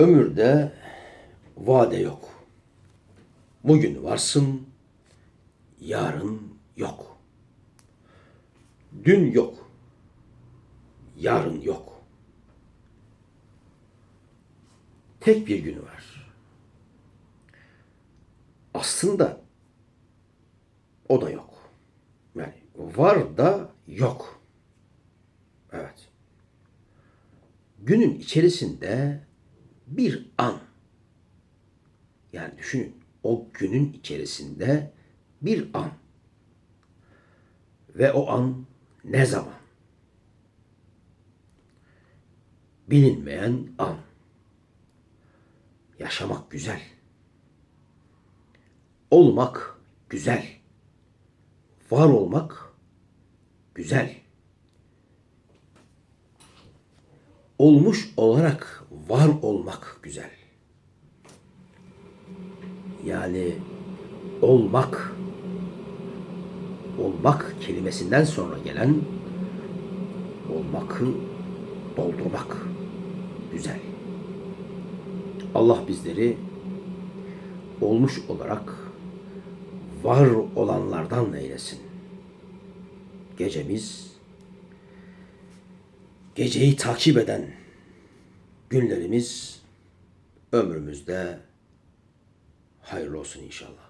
Ömürde vade yok. Bugün varsın, yarın yok. Dün yok, yarın yok. Tek bir gün var. Aslında o da yok. Yani var da yok. Evet. Günün içerisinde bir an. Yani düşünün o günün içerisinde bir an. Ve o an ne zaman? Bilinmeyen an. Yaşamak güzel. Olmak güzel. Var olmak güzel. Olmuş olarak var olmak güzel. Yani olmak olmak kelimesinden sonra gelen olmakı doldurmak güzel. Allah bizleri olmuş olarak var olanlardan eylesin. Gecemiz geceyi takip eden günlerimiz ömrümüzde hayırlı olsun inşallah.